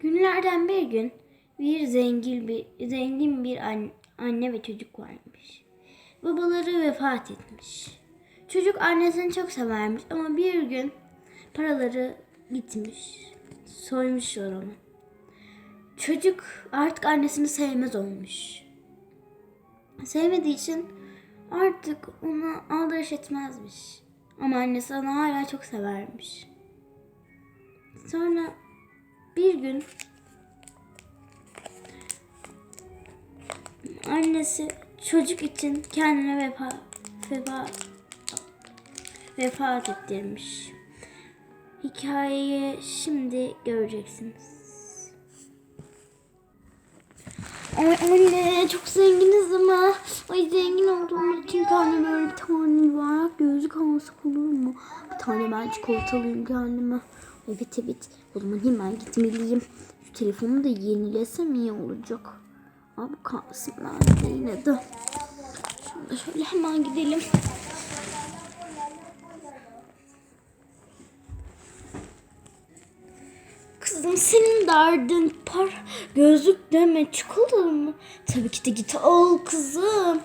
Günlerden bir gün bir zengin bir zengin bir an- anne ve çocuk varmış. Babaları vefat etmiş. Çocuk annesini çok severmiş ama bir gün paraları gitmiş. Soymuşlar onu. Çocuk artık annesini sevmez olmuş. Sevmediği için artık ona aldırış etmezmiş. Ama annesi onu hala çok severmiş. Sonra bir gün annesi çocuk için kendine vefa, vefa, vefat ettirmiş. Hikayeyi şimdi göreceksiniz. Ay anne çok zenginiz ama. Ay zengin olduğumuz için kendime böyle bir tane var. Gözlük alsak olur mu? Bir tane ben çikolata alayım kendime. Evet evet. O zaman hemen gitmeliyim. Şu telefonu da yenilesem iyi olacak. Abi kalsın ben de yine de. Şimdi şöyle hemen gidelim. Kızım senin derdin par gözlük deme çikolata mı? Tabii ki de git al kızım.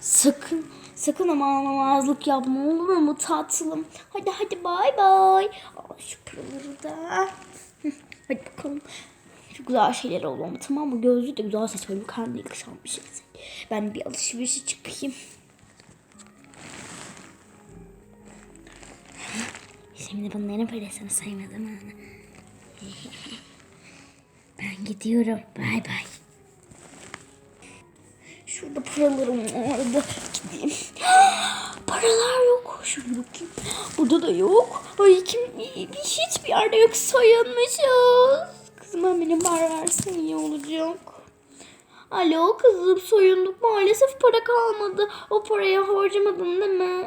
Sakın sakın ama anlamazlık yapma olur mu tatlım? Hadi hadi bay bay. Al şu paraları da. Hadi bakalım. Çok güzel şeyler ama tamam mı? Gözlüğü de güzel seçmem. Kendi yakışan bir şey. Ben bir alışverişe çıkayım. Şimdi bunların parasını sayma zamanı. Ben gidiyorum. Bay bay. Şurada paralarım vardı. Gideyim. Paralar yok. Şöyle bakayım. Burada da yok. Ay kim bir hiçbir yerde yok. Soyunmuşuz. Kızıma benim para versin iyi olacak. Alo kızım soyunduk. Maalesef para kalmadı. O parayı harcamadın değil mi?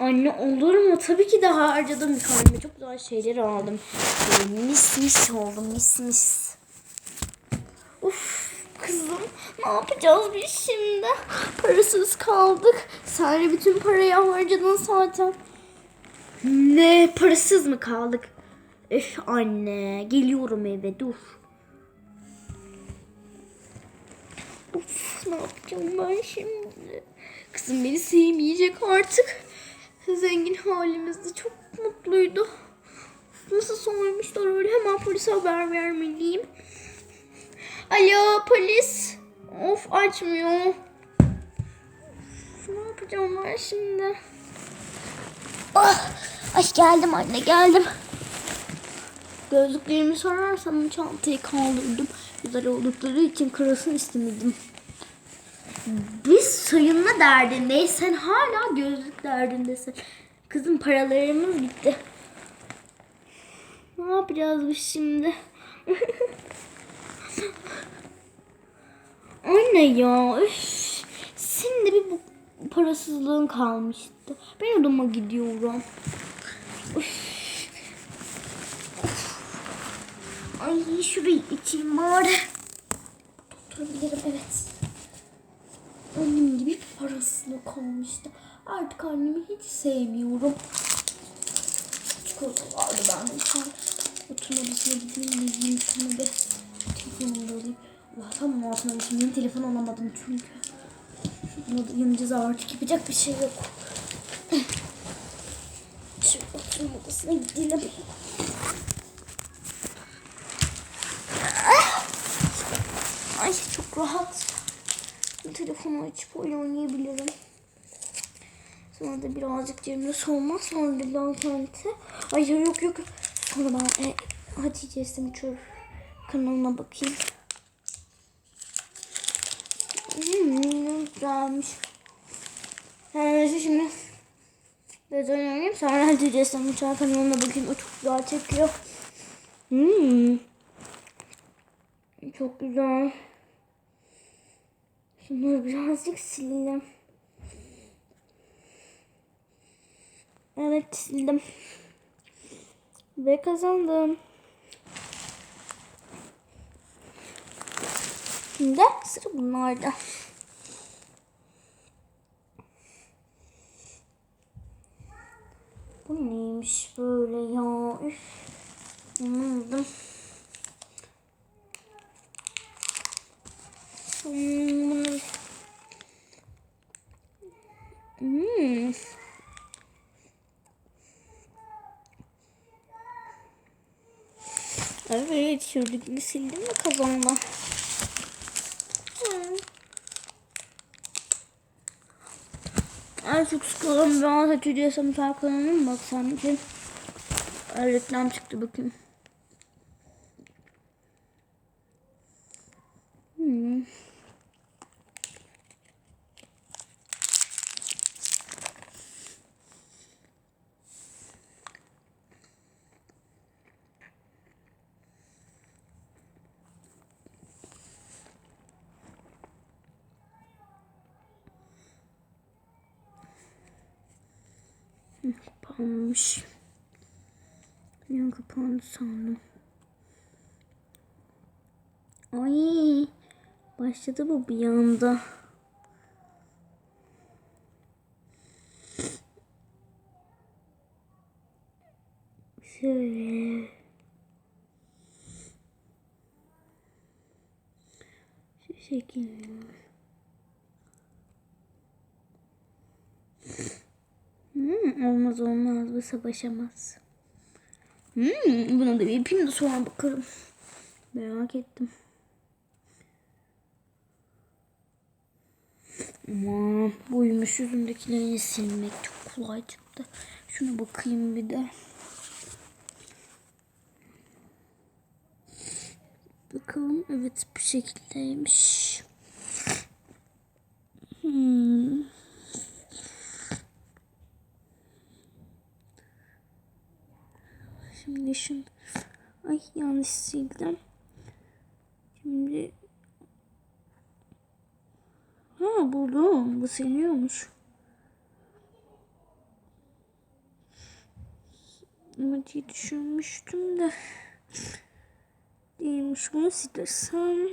Anne olur mu? Tabii ki de harcadım. Kendime çok güzel şeyler aldım. Mis mis oldum mis mis. Uf kızım ne yapacağız biz şimdi? Parasız kaldık. Sen bütün parayı harcadın zaten. Ne parasız mı kaldık? Öf anne geliyorum eve dur. Uf ne yapacağım ben şimdi? Kızım beni sevmeyecek artık. Zengin halimizde çok mutluydu. Nasıl soymuşlar öyle hemen polise haber vermeliyim. Alo polis. Of açmıyor. Ne yapacağım ben şimdi? Ah, ay geldim anne geldim. Gözlüklerimi sorarsan çantayı kaldırdım. Güzel oldukları için kırılsın istemedim. Biz soyunma derdindeyiz. Sen hala gözlük derdindesin. Kızım paralarımız bitti. Ne yapacağız biz şimdi? Anne ya. Üf. Senin de bir bu parasızlığın kalmıştı. Ben odama gidiyorum. Üf. Ay şurayı içeyim bari. Oturabilirim evet. Annem gibi parasızlık kalmıştı. Artık annemi hiç sevmiyorum. Çikolata vardı bende. Şu an oturma odasına gideyim de yiyeyim şunu bir. Telefonumu da alayım. Allah'tan altına düşün. Yeni telefon alamadım çünkü. Buna da yanacağız artık. Yapacak bir şey yok. Şimdi oturma odasına gidelim. Ay çok rahat. Telefonu açıp oyun oynayabilirim. Sonra da birazcık cebimde soğuma. Sonra da internete. Ay yok yok. Sonra ben e, Hatice Estemçör kanalına bakayım. Güzelmiş. Neyse şimdi biraz oynayayım. Sonra Hatice Estemçör kanalına bakayım. O çok güzel çekiyor. Hmm. Çok güzel. Şunları birazcık silelim. Evet sildim. Ve kazandım. Şimdi sıra bunlarda. Bu neymiş böyle ya? Üf. Anladım. Hmm, Hmm. Evet, şuradakini sildim mi kazanma? Hmm. Ay çok sıkıldım. Ben Hatice Yasam kanalına mı baksam ki? Ay, Reklam çıktı bakayım. Hmm. Kapanmış. Ben kapandı sandım. Ay başladı bu bir anda. Şöyle. Şu şekilde. Hmm, olmaz olmaz bu savaşamaz. Hmm, buna da bir yapayım da sonra bakarım. Merak ettim. Ama buymuş yüzündekilerini silmek çok kolay çıktı. Şuna bakayım bir de. Bakalım evet bu şekildeymiş. Hmm. Şimdi şunu ay yanlış sildim. Şimdi ha buldum. Bu siliyormuş. Ama düşünmüştüm de değilmiş. Bunu silersem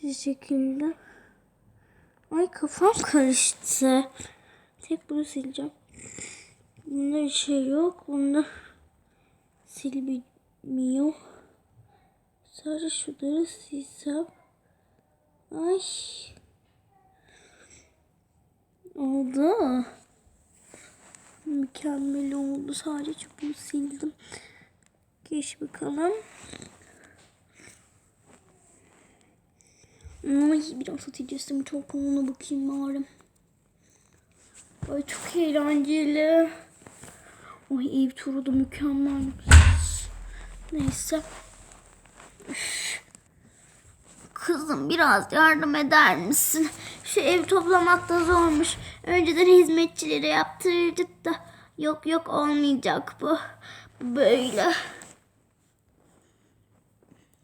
şu şekilde ay kafam karıştı. Tek bunu sileceğim. Bunda bir şey yok. Bunda silmiyor. Sadece şunları silsem. Ay. Oldu. Mükemmel oldu. Sadece bunu sildim. Geç bakalım. Ay biraz atacağım. Çok ona bakayım bari. Ay çok eğlenceli. Ay ev turu da mükemmel. Neyse. Kızım biraz yardım eder misin? Şu ev toplamak da zormuş. Önceden hizmetçilere yaptırırdık da. Yok yok olmayacak. Bu böyle.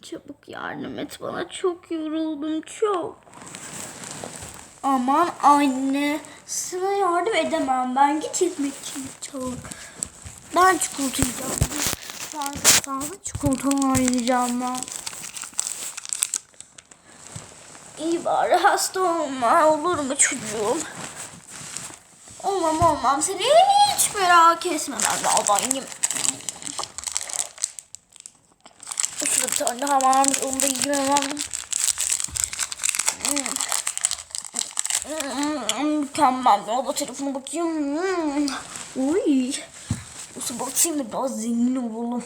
Çabuk yardım et bana. Çok yoruldum çok. Aman anne. Sana yardım edemem ben. Git hizmetçini çağır. Ben çikolata yiyeceğim. Ben fazla çikolatalar yiyeceğim ben. İyi bari hasta olma. Olur mu çocuğum? Olmam olmam. Seni hiç merak etme. Ben de alayım. Şurada bir tane varmış. Onu da yiyeyim hemen. Hmm, Mükemmel. Da telefona bakayım. Uy. Nasıl bakayım da biraz zengin olalım.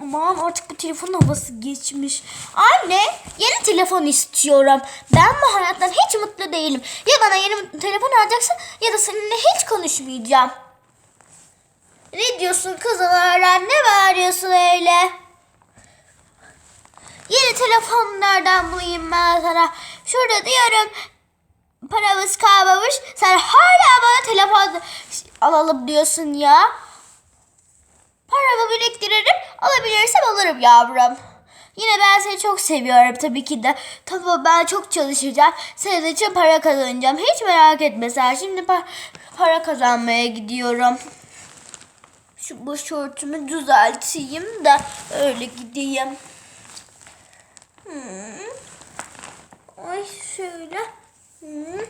Aman artık bu telefonun havası geçmiş. Anne yeni telefon istiyorum. Ben bu hayattan hiç mutlu değilim. Ya bana yeni telefon alacaksın ya da seninle hiç konuşmayacağım. Ne diyorsun kızım öğren ne bağırıyorsun öyle? Yeni telefon nereden bulayım ben sana? Şurada diyorum paramız kalmamış. Sen hala bana telefon alalım diyorsun ya. Paramı biriktiririm. Alabilirsem alırım yavrum. Yine ben seni çok seviyorum tabii ki de. Tamam ben çok çalışacağım. Senin için para kazanacağım. Hiç merak etme sen. Şimdi pa- para kazanmaya gidiyorum. Şu bu şortumu düzelteyim de öyle gideyim. Hmm. Ay şöyle. Hmm.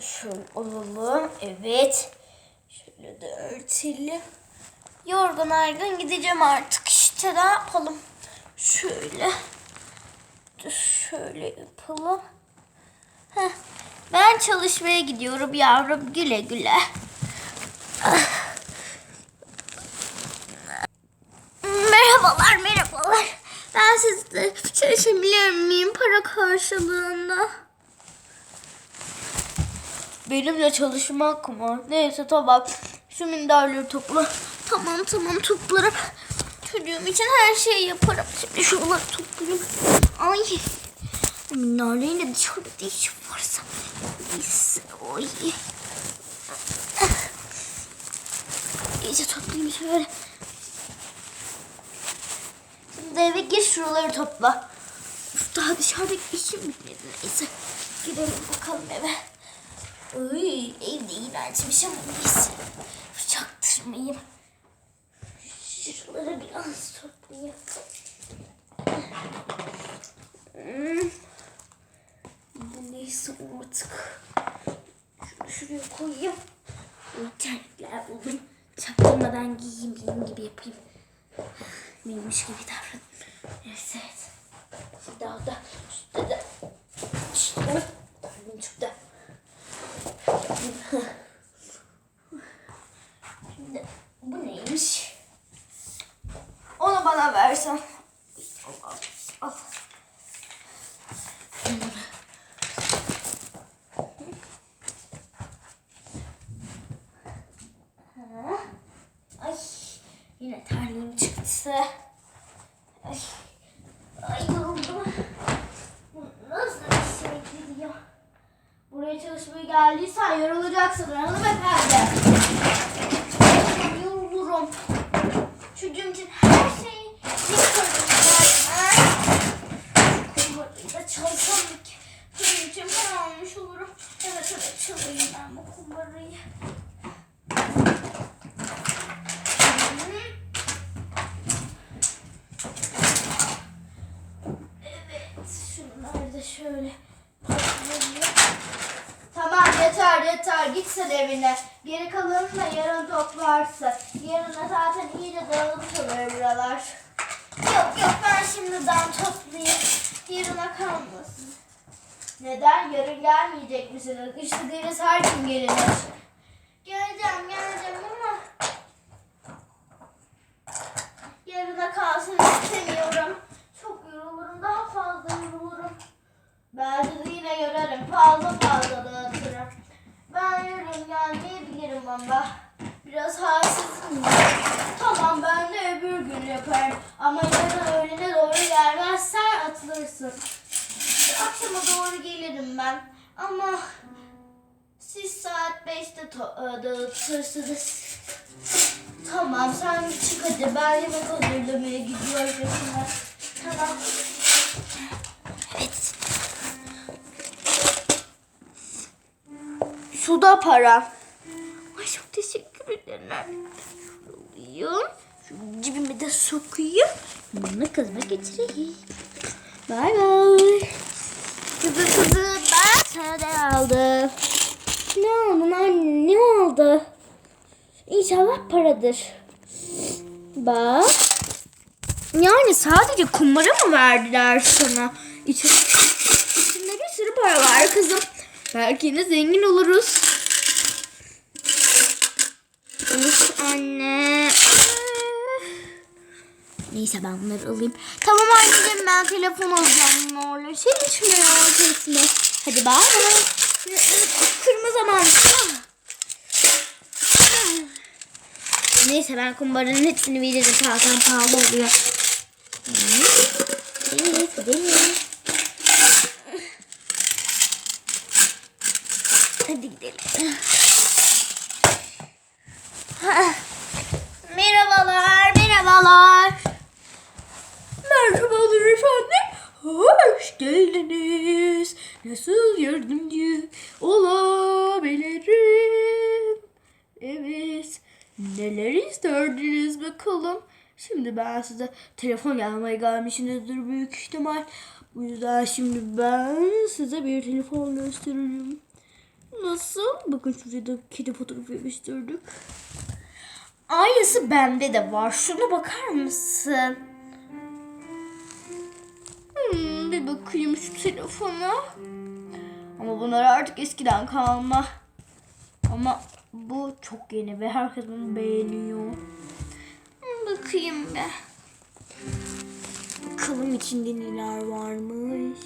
Şöyle alalım. Evet. Şöyle de örtelim. Yorgun argın gideceğim artık işte ne yapalım. Şöyle. Şöyle yapalım. Heh. Ben çalışmaya gidiyorum yavrum güle güle. Merhabalar merhabalar. Ben sizde çalışabilir miyim para karşılığında? Benimle çalışmak mı? Neyse tamam. Şu minderleri topla. Tamam tamam toplarım. Çocuğum için her şeyi yaparım. Şimdi şuraları toplayayım. Ay. Minderlerin de dışarıda işi varsa. Neyse. Oy. İyice toplayayım şöyle. Şimdi eve gir şuraları topla. Uf, daha dışarıda işim bitmedi neyse. Gidelim bakalım eve. Uy, evde iğrençmiş ama neyse. Çaktırmayayım. Şuraları biraz toplayayım. Hmm. Neyse artık. Şunu şuraya koyayım. İnternetler buldum. Çaktırmadan giyeyim, giyeyim gibi yapayım. Bilmiş gibi davran. Şimdi al da. Şurada da. Şurada. Darlayayım şurada. Şimdi bu neymiş? Onu bana versen. Al, al, al. Ha. Ay yine terliğim çıktı. Ay, ay yoruldum. Bu Nasıl bir şey gidiyor? Çalışmaya geldiysen yorulacaksın hanımefendi. Yorulurum. Çocuğum için her şeyi yaparım. Ben. Da çalsam ki çocuğum için ben almış olurum. Evet evet çalayım ben bu kumbarayı. Hı. Evet şunları da şöyle toplayayım. Tamam yeter sen evine. Geri kalanını da yarın toplarsın. Yarına zaten iyice dağılmış oluyor buralar. Yok yok ben şimdiden toplayayım. Yarına kalmasın. Neden? Yarın gelmeyecek misiniz? İstediğiniz her gün gelinir. Geleceğim geleceğim ama yarına kalsın istemiyorum. Çok yorulurum. Daha fazla yorulurum. Ben sizi yine görerim. Fazla fazla dağıtırım. Ben yarın gelmeyebilirim ama. Biraz halsizim. Tamam ben de öbür gün yaparım. Ama yarın öğlene doğru gelmezsen atılırsın. Akşama doğru gelirim ben. Ama siz saat 5'te to- e, dağıtırsınız. Tamam sen çık hadi. Ben yemek hazırlamaya gidiyorum. Tamam. Suda para. Ay çok teşekkür ederim. Alayım. Şu cebime de sokayım. Bunu kızma getireyim. Bay bay. Kızı kızı ben sana da aldım. Ne aldın anne? Ne oldu? İnşallah paradır. Bak. Yani sadece kumbara mı verdiler sana? İçi, içinde bir sürü para var kızım. Belki yine zengin oluruz. Of anne. Neyse ben bunları alayım. Tamam anneciğim ben telefon alacağım ne olur. Sen hiç merak etme. Hadi bay. Kırma zamanı. Neyse ben kumbaranın hepsini veririm. Zaten pahalı oluyor. Evet gidelim. Hadi gidelim. Merhabalar, merhabalar. Merhabalar efendim. Hoş geldiniz. Nasıl yardımcı olabilirim? Evet. Neler isterdiniz bakalım? Şimdi ben size telefon almaya gelmişsinizdir büyük ihtimal. Bu yüzden şimdi ben size bir telefon göstereyim. Nasıl? Bakın şurada da kedi fotoğrafı yapıştırdık. Aynısı bende de var. Şuna bakar mısın? Hmm, bir bakayım şu telefona. Ama bunlar artık eskiden kalma. Ama bu çok yeni ve herkes bunu beğeniyor. Hmm, Bakayım be. Bakalım içinde neler varmış.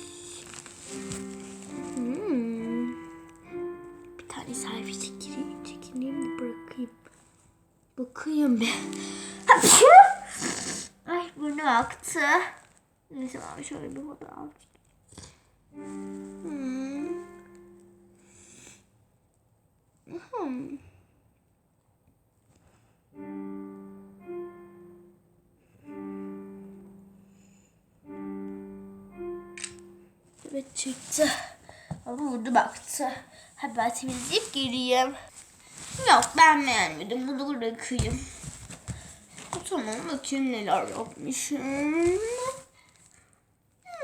Bakayım. Hapşu! Ay burnu aktı. Neyse ben şöyle bir fotoğraf çekeyim. Hmm. Hmm. Evet çıktı. Ama vurdu baktı. Hadi ben temizleyip geleyim. Yok ben beğenmedim. Bunu bırakayım. Tamam bakayım neler yapmışım. Hmm.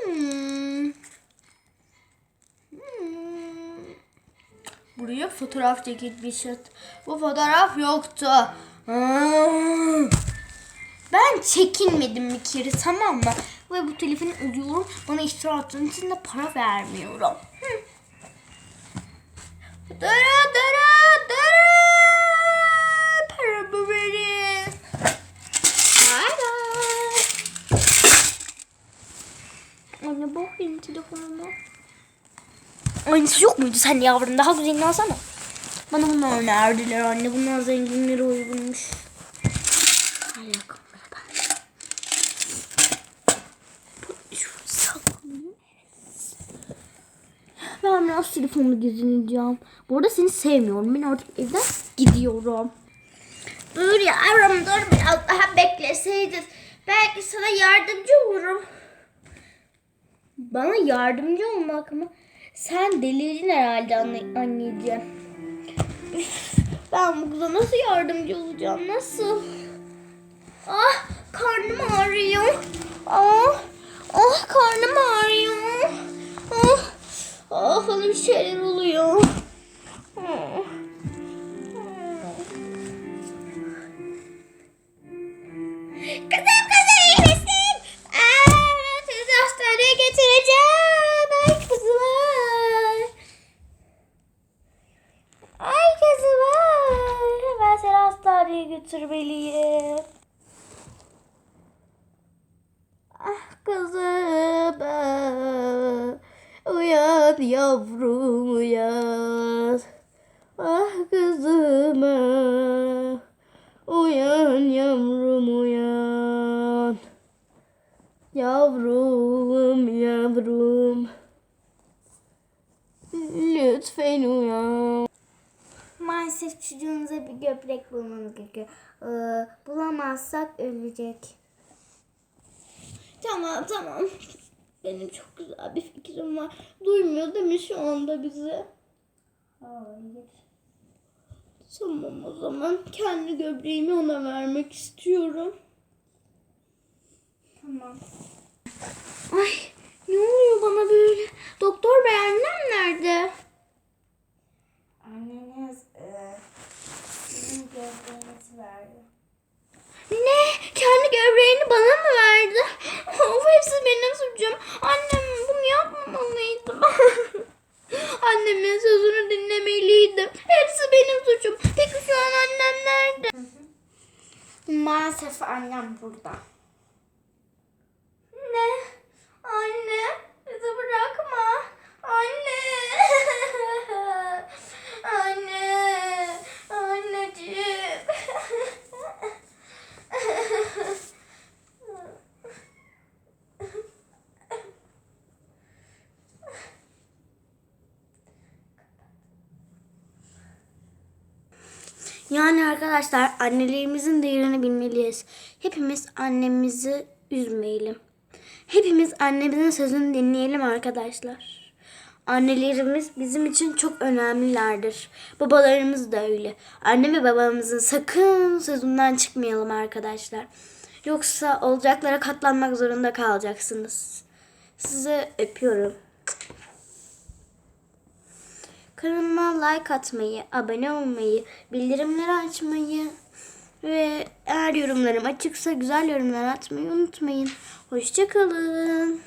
Hmm. Buraya fotoğraf çekilmişiz. Bu fotoğraf yoktu. Ben çekinmedim bir kere tamam mı? Ve bu telefonu ödüyorum. Bana iftira attığın için de para vermiyorum. Hı. Dara dara dara. Paramı verin. Para. Anne bak benim telefonuma. Aynısı yok muydu sen yavrum? Daha güzelini alsana. Bana bunlar önerdiler anne. Bunlar zenginlere uygunmuş. Ben. Biraz telefonu gezineceğim. Bu arada seni sevmiyorum. Ben artık evden gidiyorum. Dur yavrum dur biraz daha bekleseydin. Belki sana yardımcı olurum. Bana yardımcı olmak mı? Sen delirdin herhalde anne, anneciğim. Ben bu kıza nasıl yardımcı olacağım? Nasıl? Ah karnım ağrıyor. Ah, ah karnım ağrıyor. Ah, ah bir şeyler oluyor. Ah. Yavrum uyan. Ah kızım ah. Uyan yavrum uyan. Yavrum yavrum. Lütfen uyan. Maalesef çocuğunuza bir göbrek bulmamız gerekiyor. Ee, bulamazsak ölecek. Tamam tamam. Benim çok güzel bir fikrim var. Duymuyor değil mi şu anda bizi? Hayır. Tamam o zaman. Kendi göbreğimi ona vermek istiyorum. Tamam. Ay ne oluyor bana böyle? Doktor bey annem nerede? Anneniz e, sizin. Ne? Kendi göbreğini bana mı verdi? Of hepsi benim suçum. Annem bunu yapmamalıydım. Annemin sözünü dinlemeliydim. Hepsi benim suçum. Peki şu an annem nerede? Maalesef annem burada. Ne? Anne bizi bırakma. Anne. Anne. Anneciğim. Yani arkadaşlar annelerimizin değerini bilmeliyiz. Hepimiz annemizi üzmeyelim. Hepimiz annemizin sözünü dinleyelim arkadaşlar. Annelerimiz bizim için çok önemlilerdir. Babalarımız da öyle. Anne ve babamızın sakın sözünden çıkmayalım arkadaşlar. Yoksa olacaklara katlanmak zorunda kalacaksınız. Size öpüyorum. Kanalıma like atmayı, abone olmayı, bildirimleri açmayı ve eğer yorumlarım açıksa güzel yorumlar atmayı unutmayın. Hoşçakalın.